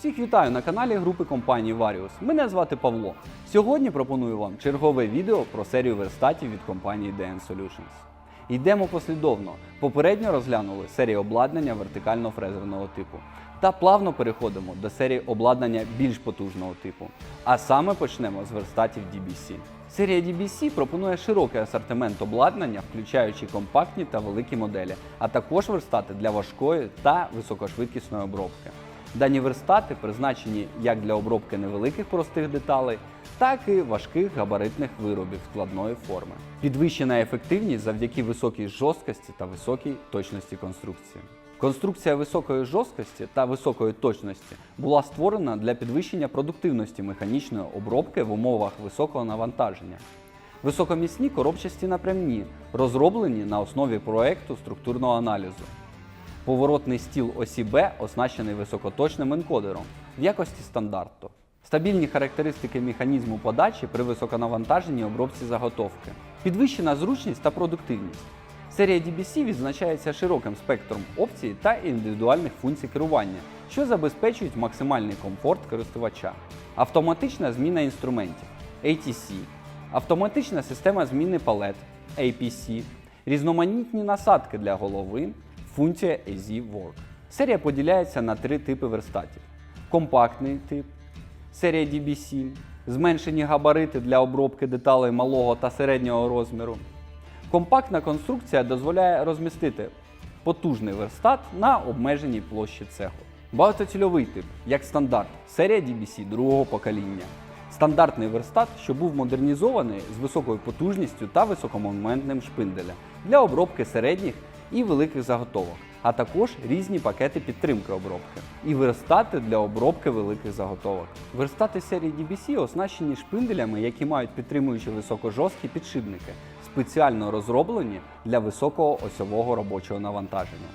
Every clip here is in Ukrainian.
Усіх вітаю на каналі групи компанії Varius. Мене звати Павло. Сьогодні пропоную вам чергове відео про серію верстатів від компанії DN Solutions. Йдемо послідовно. Попередньо розглянули серію обладнання вертикально-фрезерного типу. Та плавно переходимо до серії обладнання більш потужного типу. А саме почнемо з верстатів DBC. Серія DBC пропонує широкий асортимент обладнання, включаючи компактні та великі моделі, а також верстати для важкої та високошвидкісної обробки. Дані верстати призначені як для обробки невеликих простих деталей, так і важких габаритних виробів складної форми. Підвищена ефективність завдяки високій жорсткості та високій точності конструкції. Конструкція високої жорсткості та високої точності була створена для підвищення продуктивності механічної обробки в умовах високого навантаження. Високомісні коробчасті напрямні, розроблені на основі проекту структурного аналізу. Поворотний стіл осі Б оснащений високоточним енкодером в якості стандарту. Стабільні характеристики механізму подачі при високонавантаженій обробці заготовки. Підвищена зручність та продуктивність. Серія DBC відзначається широким спектром опцій та індивідуальних функцій керування, що забезпечують максимальний комфорт користувача. Автоматична зміна інструментів ATC, автоматична система зміни палет APC, різноманітні насадки для голови, функція AZ Work. Серія поділяється на три типи верстатів: компактний тип, серія DBC, зменшені габарити для обробки деталей малого та середнього розміру. Компактна конструкція дозволяє розмістити потужний верстат на обмеженій площі цеху. Багатоцільовий тип, як стандарт, серія DBC другого покоління. Стандартний верстат, що був модернізований з високою потужністю та високомоментним шпинделя для обробки середніх і великих заготовок, а також різні пакети підтримки обробки і верстати для обробки великих заготовок. Верстати серії DBC оснащені шпинделями, які мають підтримуючі високожорсткі підшипники, спеціально розроблені для високого осьового робочого навантаження.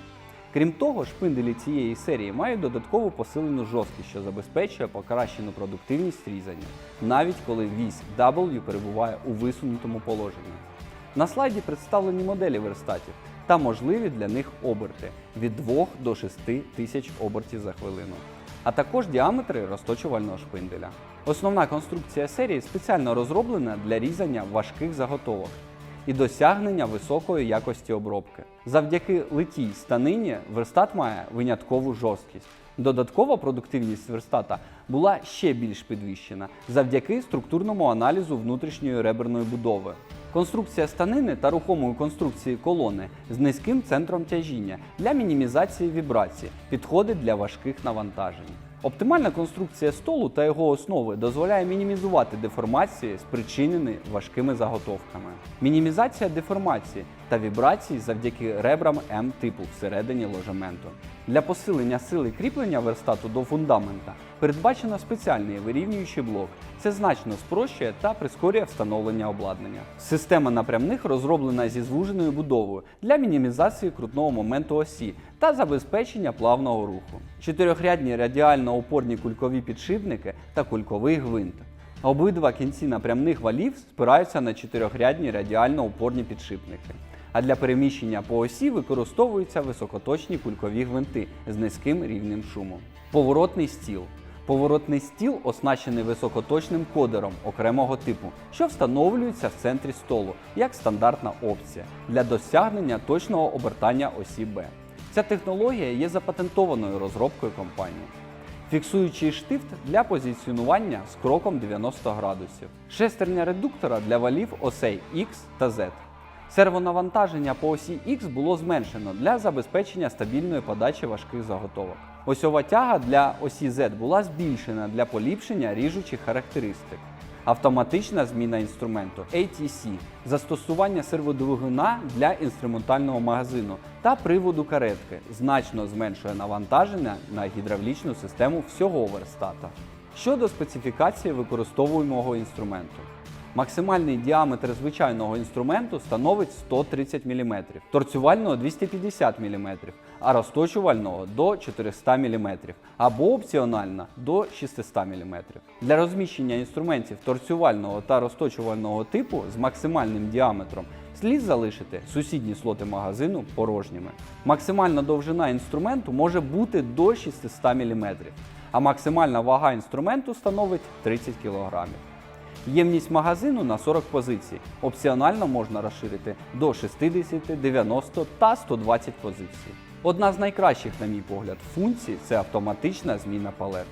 Крім того, шпинделі цієї серії мають додаткову посилену жорсткість, що забезпечує покращену продуктивність різання, навіть коли вісь W перебуває у висунутому положенні. На слайді представлені моделі верстатів та можливі для них оберти від 2 до 6 тисяч обертів за хвилину, а також діаметри розточувального шпинделя. Основна конструкція серії спеціально розроблена для різання важких заготовок і досягнення високої якості обробки. Завдяки литій станині верстат має виняткову жорсткість. Додаткова продуктивність верстата була ще більш підвищена завдяки структурному аналізу внутрішньої реберної будови. Конструкція станини та рухомої конструкції колони з низьким центром тяжіння для мінімізації вібрацій підходить для важких навантажень. Оптимальна конструкція столу та його основи дозволяє мінімізувати деформації, спричинені важкими заготовками. Мінімізація деформації та вібрацій завдяки ребрам М типу всередині ложементу. Для посилення сили кріплення верстату до фундамента передбачено спеціальний вирівнюючий блок. Це значно спрощує та прискорює встановлення обладнання. Система напрямних розроблена зі звуженою будовою для мінімізації крутного моменту осі та забезпечення плавного руху. Чотирьохрядні радіально-опорні кулькові підшипники та кульковий гвинт. Обидва кінці напрямних валів спираються на чотирьохрядні радіально-опорні підшипники. А для переміщення по осі використовуються високоточні кулькові гвинти з низьким рівнем шуму. Поворотний стіл. Поворотний стіл оснащений високоточним кодером окремого типу, що встановлюється в центрі столу як стандартна опція для досягнення точного обертання осі Б. Ця технологія є запатентованою розробкою компанії. Фіксуючий штифт для позиціонування з кроком 90 градусів. Шестерня редуктора для валів осей X та Z. Сервонавантаження по осі X було зменшено для забезпечення стабільної подачі важких заготовок. Осьова тяга для осі Z була збільшена для поліпшення ріжучих характеристик. Автоматична зміна інструменту ATC, застосування серводвигуна для інструментального магазину та приводу каретки значно зменшує навантаження на гідравлічну систему всього верстата. Щодо специфікації використовуємого інструменту. Максимальний діаметр звичайного інструменту становить 130 мм, торцювального 250 мм, а розточувального до 400 мм або опціонально до 600 мм. Для розміщення інструментів торцювального та розточувального типу з максимальним діаметром слід залишити сусідні слоти магазину порожніми. Максимальна довжина інструменту може бути до 600 мм, а максимальна вага інструменту становить 30 кг. Ємність магазину на 40 позицій. Опціонально можна розширити до 60, 90 та 120 позицій. Одна з найкращих, на мій погляд, функцій це автоматична зміна палет.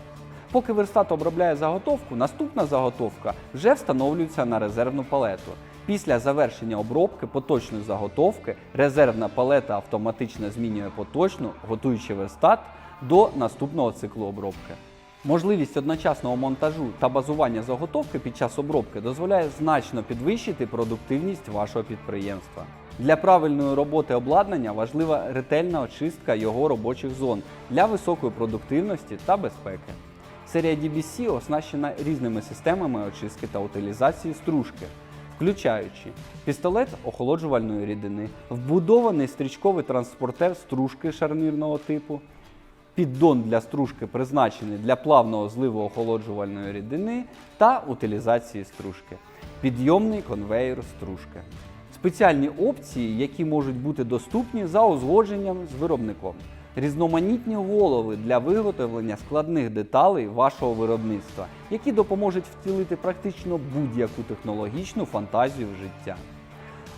Поки верстат обробляє заготовку, наступна заготовка вже встановлюється на резервну палету. Після завершення обробки поточної заготовки резервна палета автоматично змінює поточну, готуючи верстат до наступного циклу обробки. Можливість одночасного монтажу та базування заготовки під час обробки дозволяє значно підвищити продуктивність вашого підприємства. Для правильної роботи обладнання важлива ретельна очистка його робочих зон для високої продуктивності та безпеки. Серія DBC оснащена різними системами очистки та утилізації стружки, включаючи пістолет охолоджувальної рідини, вбудований стрічковий транспортер стружки шарнирного типу, піддон для стружки призначений для плавного зливу охолоджувальної рідини та утилізації стружки, підйомний конвейер стружки. Спеціальні опції, які можуть бути доступні за узгодженням з виробником. Різноманітні голови для виготовлення складних деталей вашого виробництва, які допоможуть втілити практично будь-яку технологічну фантазію в життя.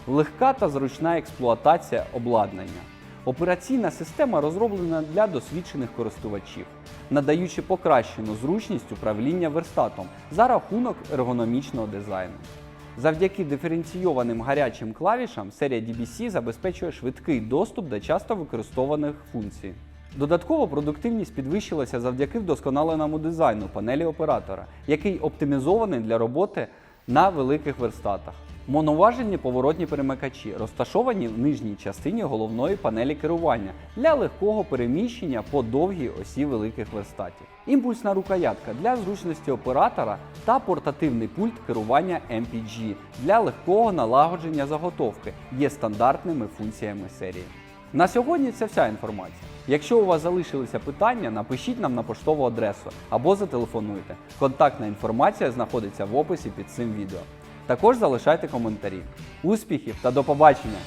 Легка та зручна експлуатація обладнання. Операційна система розроблена для досвідчених користувачів, надаючи покращену зручність управління верстатом за рахунок ергономічного дизайну. Завдяки диференційованим гарячим клавішам серія DBC забезпечує швидкий доступ до часто використованих функцій. Додатково продуктивність підвищилася завдяки вдосконаленому дизайну панелі оператора, який оптимізований для роботи на великих верстатах. Моноважельні поворотні перемикачі розташовані в нижній частині головної панелі керування для легкого переміщення по довгій осі великих верстатів. Імпульсна рукоятка для зручності оператора та портативний пульт керування MPG для легкого налагодження заготовки є стандартними функціями серії. На сьогодні це вся інформація. Якщо у вас залишилися питання, напишіть нам на поштову адресу або зателефонуйте. Контактна інформація знаходиться в описі під цим відео. Також залишайте коментарі. Успіхів та до побачення!